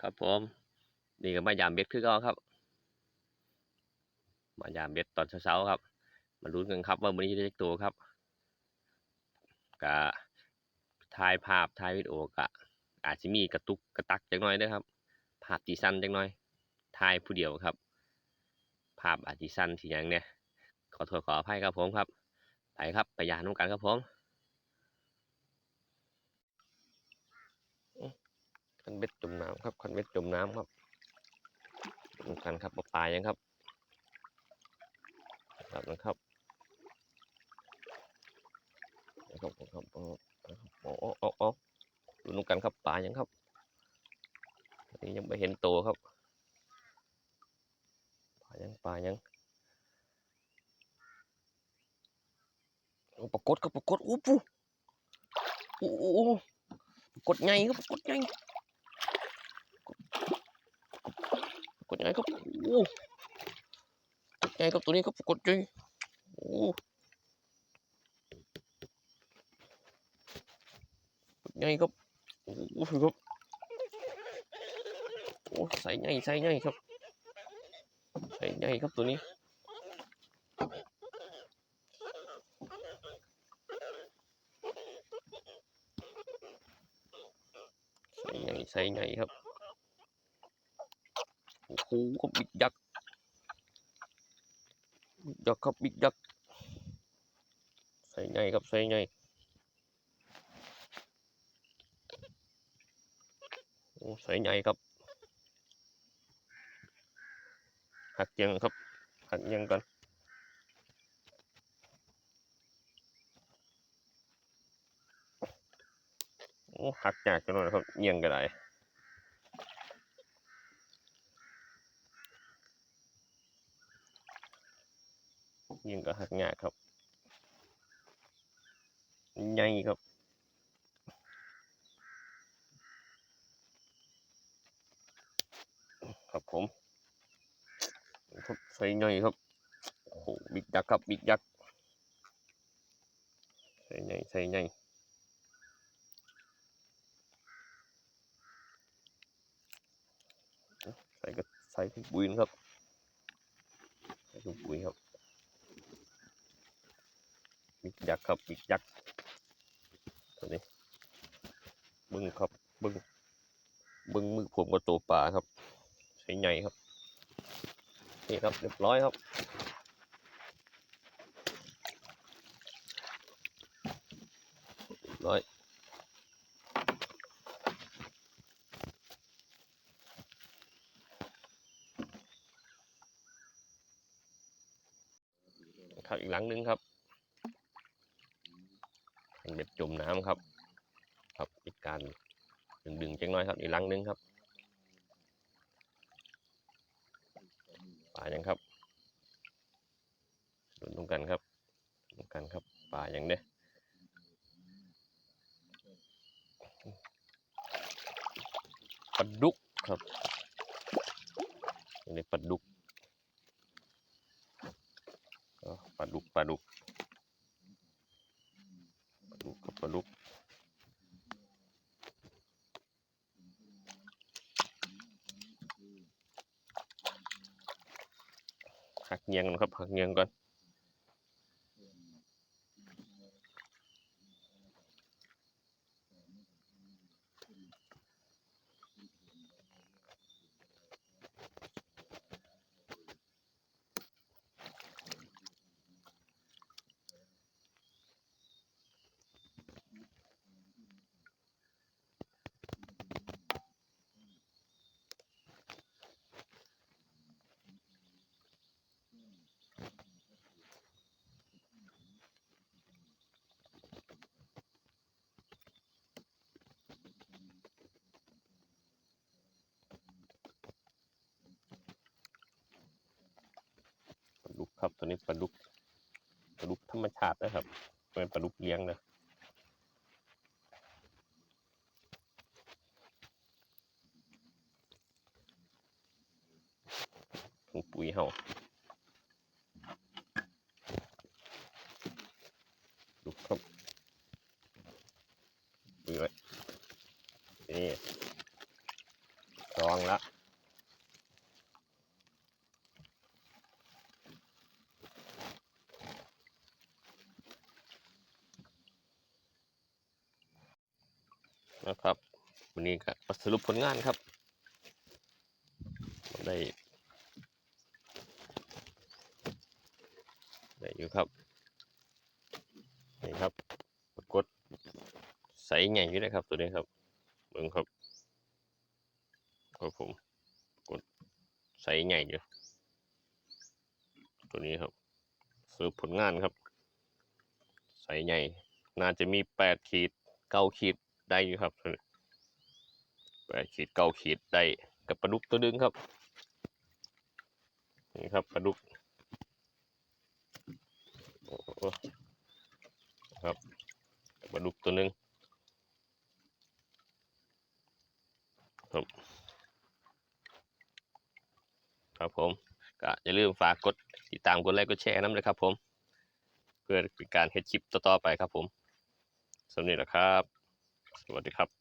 ครับผม นี่ก็มายามเบ็ดคือเก็ครับ มายามเบ็ดตอนเช้าๆครับ มาลุ้นกันครับว่าวันนี้จะได้ตัวครับกะถ่ายภาพถ่ายวิดีโอกะ อาจจะมีกระตุกกระตักจักหน่อยเด้อครับ ภาพตีสั้นจักหน่อยถ่ายผู้เดียวครับ ภาพอาจจะสั้นทีอย่างเนี้ยขอโทษขออภัยครับผมครับ ไปครับไปยานน้ำกันครับผม คันเบ็ดจมน้ำครับคันเบ็ดจมน้ำครับดูกันครับว่าปลายังครับครับนะครับนะครับครับโอ้โอ้โอ้โอ้ดูนุ่กันครับปลายังครับนนี้ยังไม่เห็นโตวครับปลายังปลายังโอ้ปรากฏครับปรากฏโอ้ปูโอ้อู้ปรากฏไงครับปรากฏไง ปรากฏไงครับโอ้ปรากฏไงครับตัวนี้ครับปรากฏไงโอ้ปรากฏไงครับโอ้โหครับโอ้ใส่ไงใส่ไงครับใส่ไงครับตัวนี้ใส่ไงใส่ไงครับ หครับบิ๊กยักษ์ยักษ์ครับบิ๊กยักษ์ใส่ไงครับใส่ไงโอ้ใส่ไงครับหักยียงครับหักยียงก่อนโอ้หักยากจังเลยครับเยียงก็ได้ ยียงก็หักยาครับใหญ่ครับครับผมครับใส่ไงครับโอ้โหบิ๊กยักษ์ครับบิ๊กยักษ์ใส่ไงใส่ไงใส่ก็ใส่ถุงปุ๋ยนครับใส่ถุงปุ๋ยครับ บิ๊กยักษ์ครับบิ๊กยักษ์ตัวนี้บึ้งครับบึ้งบึ้งมือผมกับตัวปลาครับใส่ใหญ่ครับนี่ครับเรียบร้อยครับเรียบร้อยครับอีกหลังหนึงครับ เป็นเบ็ดจมน้ำครับ ครับอีกการดึงดึงจังน้อยครับอีกลังนึงครับป่ายังครับดูตรงกันครับตรงกันครับป่ายังเด้ปลาดุกครับอันนี้ปลาดุกก็ปลาดุกปลาดุกปลาดุกครับปลาดุก หักเงียงก่อนครับหักเงียงก่อน ตัวนี้ปลาดุกปลาดุกธรรมชาตินะครับเป็นปลาดุกเลี้ยงนะถุงปุ๋ยเห่าดุกครับปุ๋ยไว้นี่คสองละ นะครับ วันนี้ก็มาสรุปผลงานครับ ได้ ได้อยู่ครับ นี่ครับปรากฏใสใหญ่อยู่นะครับ ตัวนี้ครับเบิ่งครับครับผม กดใสใหญ่อยู่ ตัวนี้ครับสรุปผลงานครับ ใสใหญ่ น่าจะมีแปดขีดเก้าขีด ได้อยู่ครับแปดขีดเก้าขีดได้กับปลาดุกตัวดึงครับ นี่ครับปลาดุกโอ้โหครับปลาดุกตัวหนึ่งครับครับผมก็อย่าลืมฝากกดติดตามกดไลค์กดแชร์น้ำเลยครับผม เพื่อเป็นการเฮ็ดคลิปต่อๆไปครับผมสำเร็จแล้วครับ สวัสดีครับ